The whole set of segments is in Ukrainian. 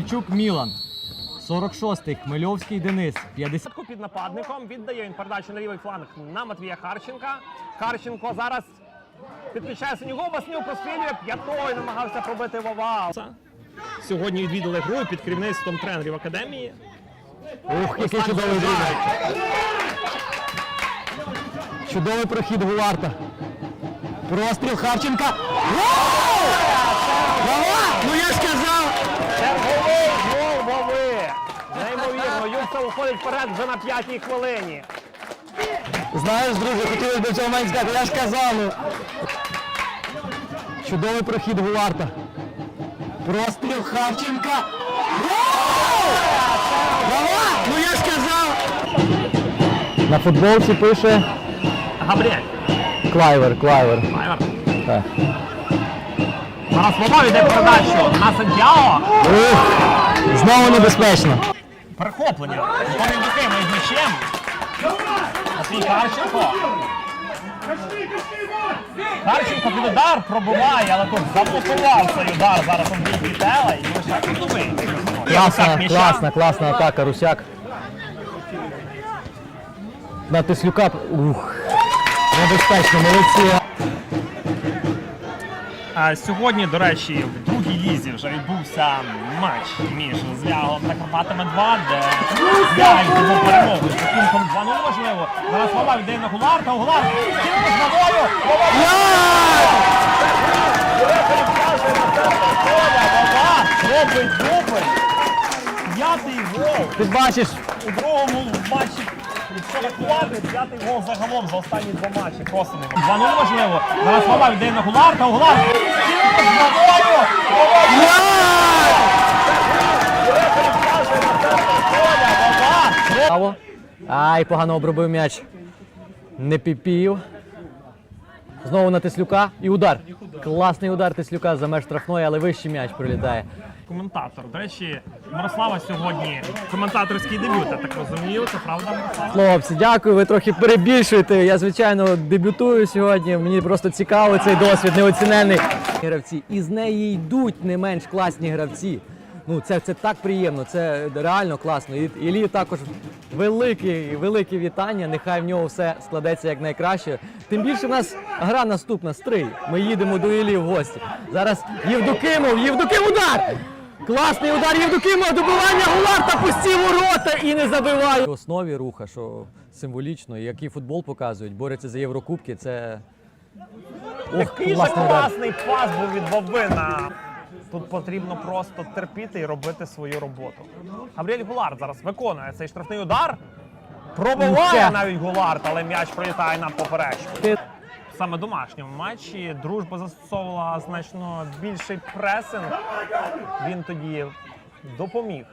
Михальчук Мілан. 46-й Хмельовський Денис. 50. Під нападником віддає він передачу на лівий фланг на Матвія Харченка. Харченко зараз підключає синього, Васнюк прострілює п'ятою, намагався пробити Вова. Сьогодні відвідали гру під керівництвом тренерів академії. Ух, який чудовий дрібний. Чудовий прохід Гуларта. Простріл Харченка. Вова! Ну я ж казав! Юрцев уходить вперед вже на п'ятій хвилині. Знаєш, друже, хотілося б в цьому моменті сказати, я ж казав. Ну. Чудовий прохід Гуларта. Простріл Харченка. Гол! Ну я ж казав! На футболці пише Габріель. Клайвер, Клайвер. Майвер. Так. Зараз Вова йде передачу на Сантьяго. Ух, знову небезпечно. Перехоплення. Вони духаємо з м'ячем. Матвій Харченко. Харченко під удар пробиває, але тут заблокував цей удар. Зараз Андрій Вітела і лише кутовий. Класна, класна, класна атака, Русяк. На Теслюка. Ух. Небезпечно, молодці. А сьогодні, до речі, в другій лізі вже відбувся матч між Звягом та Карпатами 2, де Звягель був перемогу з рахунком 2-0 важливо. Зараз Вова віддає на Гуларта, Гулар кинув з Вова Вова робить дубль. П'ятий гол Ти бачиш, у другому матчі. Якщо гол загалом за останні два матчі. Просто не 2-0 важливо. Зараз Вова віддає на Гулар Браво. Ай, погано обробив м'яч. Не піпів. Знову на Теслюка і удар. Класний удар Теслюка за меж штрафної, але вищий м'яч прилітає. Коментатор. До речі, Мирослава сьогодні коментаторський дебют, я так розумію. Це правда, Мирослава? Хлопці, дякую, ви трохи перебільшуєте. Я, звичайно, дебютую сьогодні. Мені просто цікаво цей досвід, неоціненний. Гравці. І з неї йдуть не менш класні гравці. Ну, це, це так приємно, це реально класно. І Іллі також велике, велике вітання. Нехай в нього все складеться як найкраще. Тим більше в нас гра наступна стрий. Ми їдемо до Іллі в гості. Зараз Євдокимов, Євдоким удар! Класний удар Євдокимова, добивання Гуларта, пусті ворота і не забиває. В основі руха, що символічно, який футбол показують, борються за Єврокубки, це. Ох, Який же класний удар. пас був від Вовина. Тут потрібно просто терпіти і робити свою роботу. Габріель Гулард зараз виконує цей штрафний удар. Пробиває навіть Гулард, але м'яч пролітає на поперечку. Саме домашньому матчі дружба застосовувала значно більший пресинг. Він тоді допоміг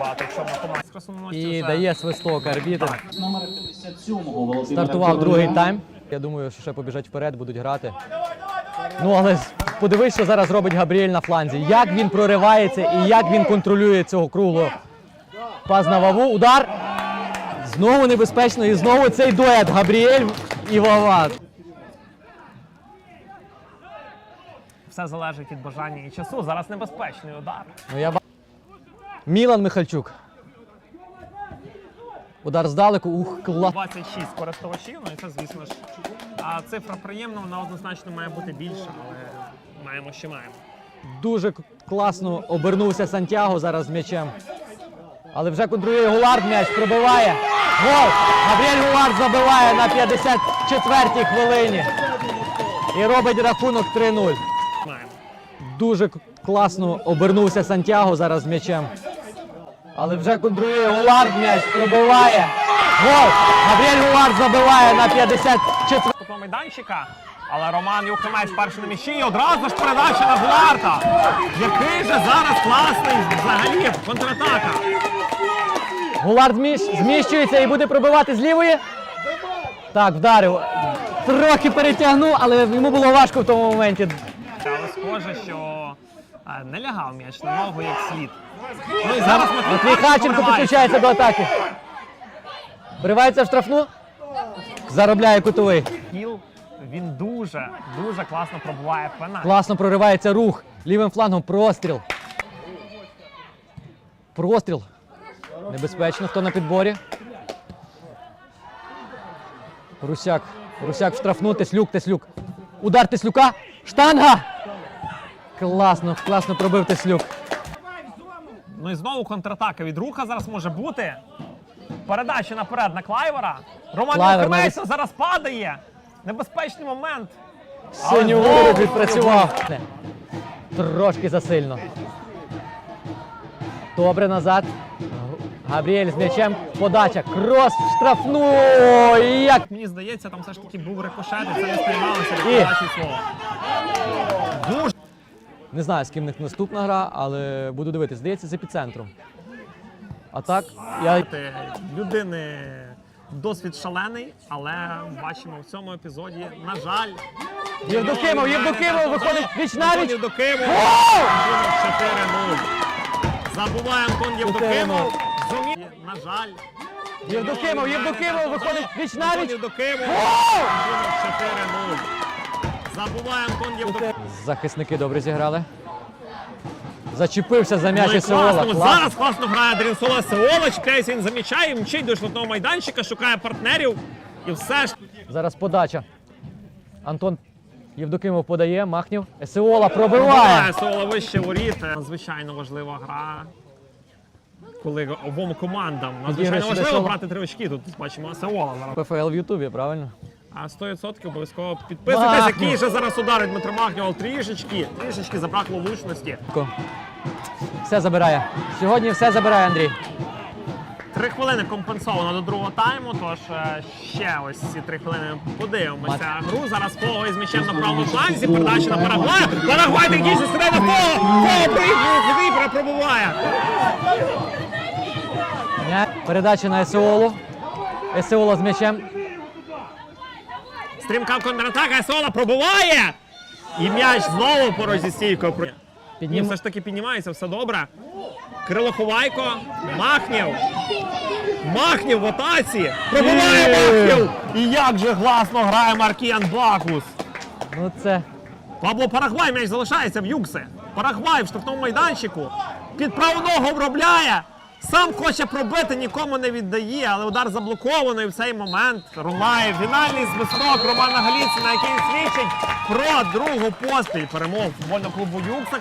багато в чому команді. І дає свисток арбітр. Номер 57-го Володимира Стартував другий тайм. Я думаю, що ще побіжать вперед, будуть грати. Ну але подивись, що зараз робить Габріель на фланзі. Як він проривається і як він контролює цього круглого. Пас на Ваву, удар. Знову небезпечно, і знову цей дует Габріель і Вава. Все залежить від бажання і часу. Зараз небезпечний удар. Ну, я... Мілан Михальчук. Удар здалеку. Ух, клас. 26 користувачів, ну і це, звісно ж, а цифра приємна, вона однозначно має бути більша, але маємо, що маємо. Дуже класно обернувся Сантьяго зараз з м'ячем. Але вже контролює Гулард м'яч, пробиває. Гол! Габріель Гулард забиває на 54-й хвилині. І робить рахунок 3-0. Дуже класно обернувся Сантьяго зараз з м'ячем. Але вже контролює Гулард м'яч, пробиває. Гол! Габріель Гулард забиває на 54 Кутного майданчика, але Роман Юхимець перший на м'ячі і одразу ж передача на Гуларта. Який же зараз класний взагалі контратака. Гулард зміщ, зміщується і буде пробивати з лівої. Так, вдарив. Трохи перетягнув, але йому було важко в тому моменті. Схоже, що а, не лягав м'яч на ногу як слід. Ну і зараз Матвій Хаченко підключається до атаки. Вривається в штрафну. Заробляє кутовий. Кіл, він дуже, дуже класно пробуває пеналь. Класно проривається рух. Лівим флангом простріл. Простріл. Небезпечно. Хто на підборі? Русяк. Русяк в штрафну. Теслюк, Теслюк. Удар Теслюка. Штанга! Класно, класно пробив Теслюк. Ну і знову контратака від руха зараз може бути. Передача наперед на Клайвера. Роман Клайвер Юхимейко зараз падає. Небезпечний момент. Але виріб знову відпрацював. Трошки засильно. Добре назад. Габріель з м'ячем. Подача. Крос в штрафну. І Як Мені здається, там все ж таки був рикошет, і це не сприймалося від І. слова. Дуже Не знаю, з ким в них наступна гра, але буду дивитися. Здається, з епіцентром. А так, я Ти людини досвід шалений, але бачимо в цьому епізоді, на жаль. Євдокимов, Євдокимов виходить віч навіч. Євдокимов. Гоу! 4-0. Забуває Антон Євдокимов. Зумів. На жаль. Євдокимов, Євдокимов виходить віч Антон навіч. Євдокимов. Гоу! 4-0. Забуває Антон Євдокимов. Захисники добре зіграли. Зачепився за м'яч Ну і Сеола. класно, зараз класно грає Дрінсола Сеола, чіпляється, він замічає, мчить до штатного майданчика, шукає партнерів. І все ж Зараз подача. Антон Євдокимов подає, Махнів. Есеола пробиває. Сеола вище воріт. Надзвичайно важлива гра. Коли обом командам надзвичайно важливо Сеола. брати три очки. Тут бачимо Сеола зараз. ПФЛ в Ютубі, правильно? А 100% обов'язково підписуйтесь, який же зараз ударить Дмитро Махнів, але трішечки, трішечки забракло влучності. Все забирає. Сьогодні все забирає Андрій. Три хвилини компенсовано до другого тайму, тож е, ще ось ці три хвилини подивимося гру. Зараз Фого із м'ячем на правому фланзі, передача на Парагвая. Парагвай технічно стріляє на Фого! Фого проїхав, Вібра пробуває. Передача на Есеолу. Есеола з м'ячем. Стрімка контратака, Сола пробуває! І м'яч знову поруч зі стійкою. Піднім- Ні, все ж таки піднімається, все добре. Кирило Ховайко, Махнів. Махнів в атаці. Пробиває Є! Махнів! І як же гласно грає Маркіян Бакус. Ну це. Пабло Парагвай м'яч залишається в Юксе. Парагвай в штрафному майданчику. Під праву ногу обробляє. Сам хоче пробити, нікому не віддає, але удар заблокований в цей момент. Рулає фінальний звисток Романа Галіцина, який свідчить про другу поспіль перемогу футбольного клубу Юксах.